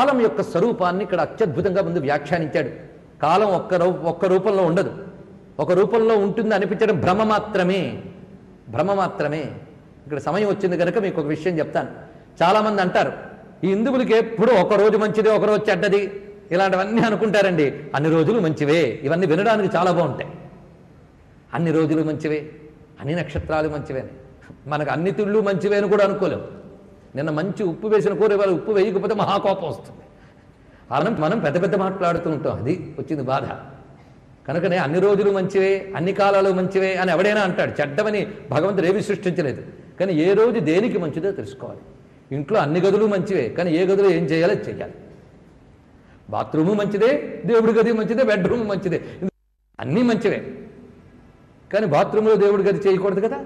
కాలం యొక్క స్వరూపాన్ని ఇక్కడ అత్యద్భుతంగా ముందు వ్యాఖ్యానించాడు. కాలం ఒక్క రూ- ఒక్క రూపంలో ఉండదు. ఒక రూపంలో ఉంటుంది అనిపించడం భ్రమ మాత్రమే. భ్రమ మాత్రమే. ఇక్కడ సమయం వచ్చింది కనుక మీకు ఒక విషయం చెప్తాను. చాలామంది అంటారు ఈ హిందువులకి ఎప్పుడు ఒక రోజు మంచిది ఒక రోజు చెడ్డది? ఇలాంటివన్నీ అనుకుంటారండి. అన్ని రోజులు మంచివే. ఇవన్నీ వినడానికి చాలా బాగుంటాయి. అన్ని రోజులు మంచివే. అన్ని నక్షత్రాలు మంచివే మనకు అన్ని తిళ్ళు మంచివే అని కూడా అనుకోలేము నిన్న మంచి ఉప్పు వేసిన కూర ఇవాళ ఉప్పు వేయకపోతే మహాకోపం వస్తుంది. మనం మనం పెద్ద పెద్ద మాట్లాడుతూ ఉంటాం. అది వచ్చింది బాధ. కనుకనే అన్ని రోజులు మంచివే అన్ని కాలాలు మంచివే అని ఎవడైనా అంటాడు. చెడ్డమని భగవంతుడు ఏమీ సృష్టించలేదు. కానీ ఏ రోజు దేనికి మంచిదో తెలుసుకోవాలి. ఇంట్లో అన్ని గదులు మంచివే కానీ ఏ గదులు ఏం చేయాలో చేయాలి బాత్రూము మంచిదే దేవుడి గది మంచిదే బెడ్రూమ్ మంచిదే. అన్నీ మంచివే. కానీ బాత్రూంలో దేవుడి గది చేయకూడదు కదా?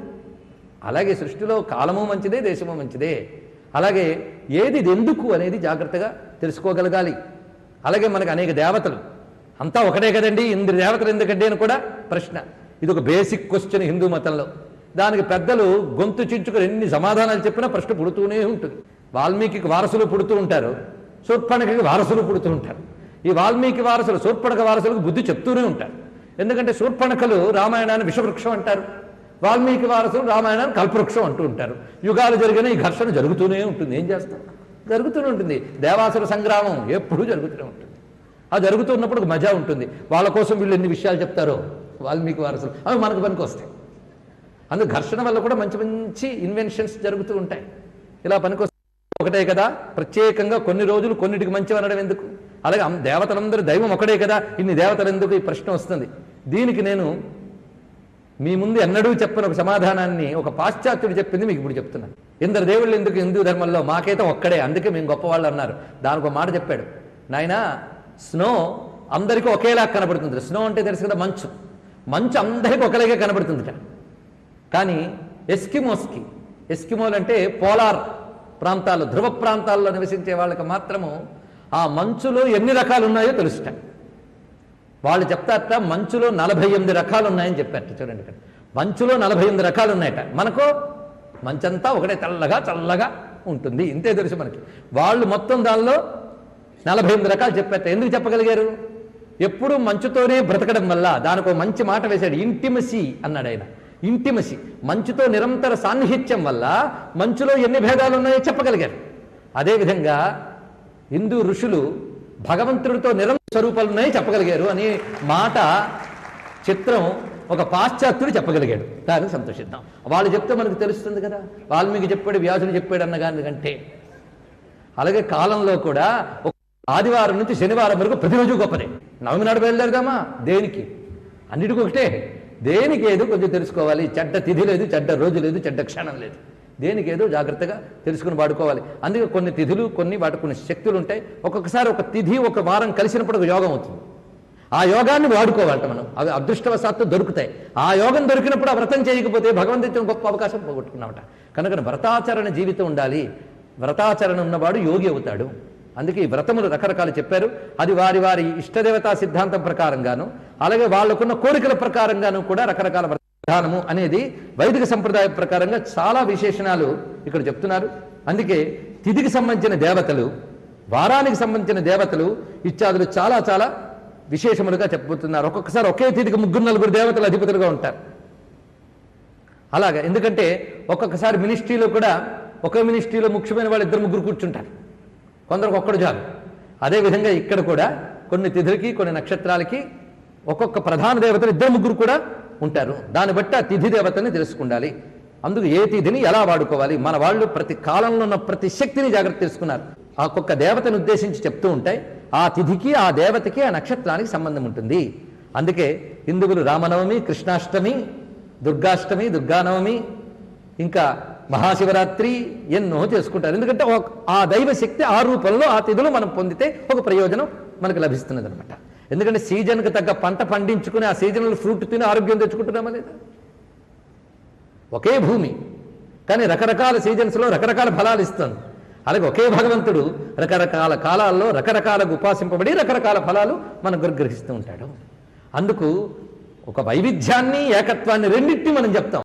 అలాగే సృష్టిలో కాలము మంచిదే దేశము మంచిదే. అలాగే ఏది ఇది ఎందుకు అనేది జాగ్రత్తగా తెలుసుకోగలగాలి. అలాగే మనకు అనేక దేవతలు. అంతా ఒకటే కదండి ఇంద్ర దేవతలు ఎందుకండి అని కూడా ప్రశ్న. ఇది ఒక బేసిక్ క్వశ్చన్ హిందూ మతంలో. దానికి పెద్దలు గొంతు చించుకుని ఎన్ని సమాధానాలు చెప్పినా ప్రశ్న పుడుతూనే ఉంటుంది. వాల్మీకి వారసులు పుడుతూ ఉంటారు శూర్పణకి వారసులు పుడుతూ ఉంటారు. ఈ వాల్మీకి వారసులు శూర్పణక వారసులకు బుద్ధి చెప్తూనే ఉంటారు. ఎందుకంటే శూర్పణకలు రామాయణాన్ని విషవృక్షం అంటారు. వాల్మీకి వారసులు రామాయణాన్ని కల్పవృక్షం అంటూ ఉంటారు. యుగాలు జరిగిన ఈ ఘర్షణ జరుగుతూనే ఉంటుంది. ఏం చేస్తాం? జరుగుతూనే ఉంటుంది. దేవాసుర సంగ్రామం ఎప్పుడూ జరుగుతూనే ఉంటుంది. ఆ జరుగుతున్నప్పుడు ఉన్నప్పుడు మజా ఉంటుంది. వాళ్ళ కోసం వీళ్ళు ఎన్ని విషయాలు చెప్తారో వాల్మీకి వారసులు. అవి మనకు పనికి వస్తాయి అందుకు ఘర్షణ వల్ల కూడా మంచి మంచి ఇన్వెన్షన్స్ జరుగుతూ ఉంటాయి. ఇలా పనికి ఒకటే కదా. ప్రత్యేకంగా కొన్ని రోజులు కొన్నిటికి మంచి అనడం ఎందుకు? అలాగే దేవతలందరూ దైవం ఒకటే కదా. ఇన్ని దేవతలు ఎందుకు? ఈ ప్రశ్న వస్తుంది. దీనికి నేను మీ ముందు ఎన్నడూ చెప్పని ఒక సమాధానాన్ని ఒక పాశ్చాత్యుడు చెప్పింది మీకు ఇప్పుడు చెప్తున్నాను ఇందరు దేవుళ్ళు ఎందుకు హిందూ ధర్మంలో మాకైతే ఒక్కడే అందుకే మేము గొప్పవాళ్ళు అన్నారు. దానికి ఒక మాట చెప్పాడు. నాయన స్నో అందరికీ ఒకేలా కనబడుతుంది. స్నో అంటే తెలుసు కదా మంచు. మంచు అందరికీ ఒకలాగే కనబడుతుంది కానీ ఎస్కిమోస్కి ఎస్కిమోలు అంటే పోలార్ ప్రాంతాలు ధ్రువ ప్రాంతాల్లో నివసించే వాళ్ళకి మాత్రము ఆ మంచులో ఎన్ని రకాలు ఉన్నాయో తెలుస్తాయి వాళ్ళు చెప్తారట మంచులో నలభై ఎనిమిది రకాలు ఉన్నాయని చెప్పారట చూడండి ఇక్కడ. మంచులో నలభై ఎనిమిది రకాలు ఉన్నాయట మనకు మంచంతా ఒకటే తెల్లగా చల్లగా ఉంటుంది. ఇంతే తెలుసు మనకి. వాళ్ళు మొత్తం దానిలో నలభై ఎనిమిది రకాలు చెప్పారట. ఎందుకు చెప్పగలిగారు? ఎప్పుడు మంచుతోనే బ్రతకడం వల్ల దానికి మంచి మాట వేశాడు. ఇంటిమసీ అన్నాడు ఆయన. ఇంటిమసి. మంచుతో నిరంతర సాన్నిహిత్యం వల్ల మంచులో ఎన్ని భేదాలు ఉన్నాయో చెప్పగలిగారు. అదేవిధంగా హిందూ ఋషులు భగవంతుడితో నిరంతర స్వరూపాలున్నాయి చెప్పగలిగారు అనే మాట చిత్రం ఒక పాశ్చాత్యుడు చెప్పగలిగాడు. దానికి సంతోషిద్దాం. వాళ్ళు చెప్తే మనకు తెలుస్తుంది కదా. వాల్మీకి చెప్పాడు వ్యాసుడు చెప్పాడు అన్న కంటే. అలాగే కాలంలో కూడా ఒక ఆదివారం నుంచి శనివారం వరకు ప్రతిరోజు గొప్పదే. నవమి నాడు బయలుదేరుదామా? దేనికి? అన్నిటికొకటే. దేనికి ఏదో? కొంచెం తెలుసుకోవాలి. చెడ్డ తిథి లేదు చెడ్డ రోజు లేదు చెడ్డ క్షణం లేదు. దేనికి ఏదో జాగ్రత్తగా తెలుసుకుని వాడుకోవాలి. అందుకే కొన్ని తిథులు కొన్ని వాటి కొన్ని శక్తులు ఉంటాయి ఒక్కొక్కసారి ఒక తిథి ఒక వారం కలిసినప్పుడు ఒక యోగం అవుతుంది. ఆ యోగాన్ని వాడుకోవాలట మనం. అవి అదృష్టవశాత్తు దొరుకుతాయి. ఆ యోగం దొరికినప్పుడు ఆ వ్రతం చేయకపోతే భగవంతుని గొప్ప అవకాశం పోగొట్టుకున్నామట. కనుక వ్రతాచరణ జీవితం ఉండాలి. వ్రతాచరణ ఉన్నవాడు యోగి అవుతాడు. అందుకే ఈ వ్రతములు రకరకాలు చెప్పారు. అది వారి వారి ఇష్టదేవతా సిద్ధాంతం ప్రకారంగాను అలాగే వాళ్ళకున్న కోరికల ప్రకారంగాను కూడా రకరకాల విధానము అనేది వైదిక సంప్రదాయ ప్రకారంగా చాలా విశేషణాలు ఇక్కడ చెప్తున్నారు. అందుకే తిథికి సంబంధించిన దేవతలు వారానికి సంబంధించిన దేవతలు ఇత్యాదులు చాలా చాలా విశేషములుగా చెప్పబోతున్నారు. ఒక్కొక్కసారి ఒకే తిథికి ముగ్గురు నలుగురు దేవతలు అధిపతులుగా ఉంటారు. అలాగా ఎందుకంటే ఒక్కొక్కసారి మినిస్ట్రీలో కూడా ఒకే మినిస్ట్రీలో ముఖ్యమైన వాళ్ళు ఇద్దరు ముగ్గురు కూర్చుంటారు. కొందరికి ఒక్కడు చాలు. అదేవిధంగా ఇక్కడ కూడా కొన్ని తిథులకి కొన్ని నక్షత్రాలకి ఒక్కొక్క ప్రధాన దేవతలు ఇద్దరు ముగ్గురు కూడా ఉంటారు. దాన్ని బట్టి ఆ తిథి దేవతని తెలుసుకుండాలి. అందుకు ఏ తిథిని ఎలా వాడుకోవాలి? మన వాళ్ళు ప్రతి కాలంలో ఉన్న ప్రతి శక్తిని జాగ్రత్త తెలుసుకున్నారు ఆ ఒక్కొక్క దేవతను ఉద్దేశించి చెప్తూ ఉంటాయి. ఆ తిథికి ఆ దేవతకి ఆ నక్షత్రానికి సంబంధం ఉంటుంది. అందుకే హిందువులు రామనవమి కృష్ణాష్టమి దుర్గాష్టమి దుర్గానవమి ఇంకా మహాశివరాత్రి ఎన్నో చేసుకుంటారు. ఎందుకంటే ఆ దైవ శక్తి ఆ రూపంలో ఆ తిథులు మనం పొందితే ఒక ప్రయోజనం మనకు లభిస్తున్నది అనమాట ఎందుకంటే సీజన్కి తగ్గ పంట పండించుకుని ఆ సీజన్లో ఫ్రూట్ తిని ఆరోగ్యం తెచ్చుకుంటున్నామా లేదా? ఒకే భూమి. కానీ రకరకాల సీజన్స్లో రకరకాల ఫలాలు ఇస్తుంది. అలాగే ఒకే భగవంతుడు రకరకాల కాలాల్లో రకరకాలకు ఉపాసింపబడి రకరకాల ఫలాలు మనం గ్రహిస్తూ ఉంటాడు. అందుకు ఒక వైవిధ్యాన్ని ఏకత్వాన్ని రెండింటిని మనం చెప్తాం.